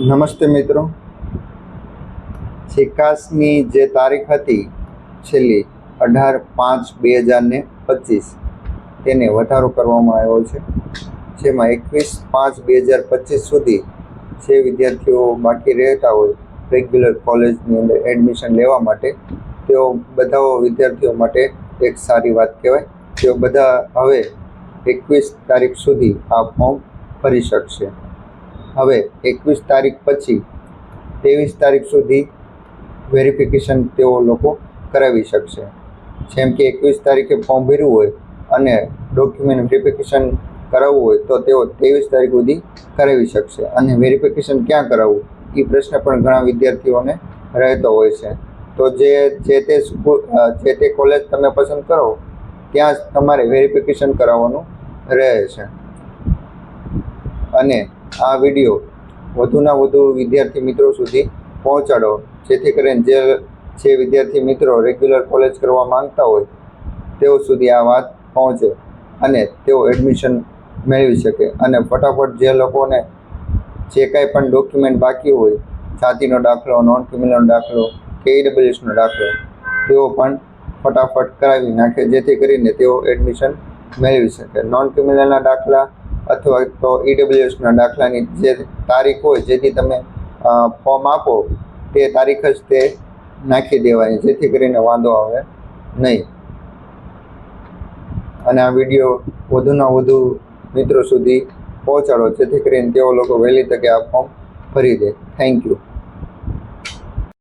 નમસ્તે મિત્રો. સિકાસની જે તારીખ હતી છેલ્લી અઢાર પાંચ બે હજાર ને પચીસ, તેને વધારો કરવામાં આવ્યો છે. જેમાં એકવીસ પાંચ બે હજાર પચીસ સુધી જે વિદ્યાર્થીઓ બાકી રહેતા હોય, રેગ્યુલર કોલેજની અંદર એડમિશન લેવા માટે, તેઓ બધા વિદ્યાર્થીઓ માટે એક સારી વાત કહેવાય, તેઓ બધા હવે એકવીસ તારીખ સુધી આ ફોર્મ ભરી શકશે. હવે એકવીસ તારીખ પછી, ત્રેવીસ તારીખ સુધી વેરિફિકેશન તેઓ લોકો કરાવી શકશે. જેમ કે એકવીસ તારીખે ફોર્મ ભર્યું હોય અને ડોક્યુમેન્ટ વેરિફિકેશન કરાવવું હોય તો તેઓ ત્રેવીસ તારીખ સુધી કરાવી શકશે. અને વેરિફિકેશન ક્યાં કરાવવું એ પ્રશ્ન પણ ઘણા વિદ્યાર્થીઓને રહેતો હોય છે. તો જે જે તે સ્કૂલ જે તે કોલેજ તમે પસંદ કરો, ત્યાં જ તમારે વેરિફિકેશન કરાવવાનું રહે છે. અને આ વીડિયો વધુના વધુ વિદ્યાર્થી મિત્રો સુધી પહોંચાડો. જેથી કરીને જે જે વિદ્યાર્થી મિત્રો રેગ્યુલર કોલેજ કરવા માંગતા હોય, તેઓ સુધી આ વાત પહોંચે અને તેઓ એડમિશન મેળવી શકે. અને ફટાફટ જે લોકોને જે કાંઈ પણ ડોક્યુમેન્ટ બાકી હોય, જાતિનો દાખલો નોન ક્રિમિનલનો દાખલો કે ઈડબ્લ્યુએસનો દાખલો, તેઓ પણ ફટાફટ કરાવી નાખે. જેથી કરીને તેઓ એડમિશન મેળવી શકે. નોન ક્રિમિનલના દાખલા અથવા તો ઈડબ્લ્યુએસના દાખલાની જે તારીખ હોય, જેથી તમે ફોર્મ આપો, તે તારીખ જ તે નાખી દેવાની, જેથી કરીને વાંધો આવે નહીં. અને આ વીડિયો વધુના વધુ મિત્રો સુધી પહોંચાડો, જેથી કરીને તેઓ લોકો વહેલી તકે આ ફોર્મ ભરી દે. Thank you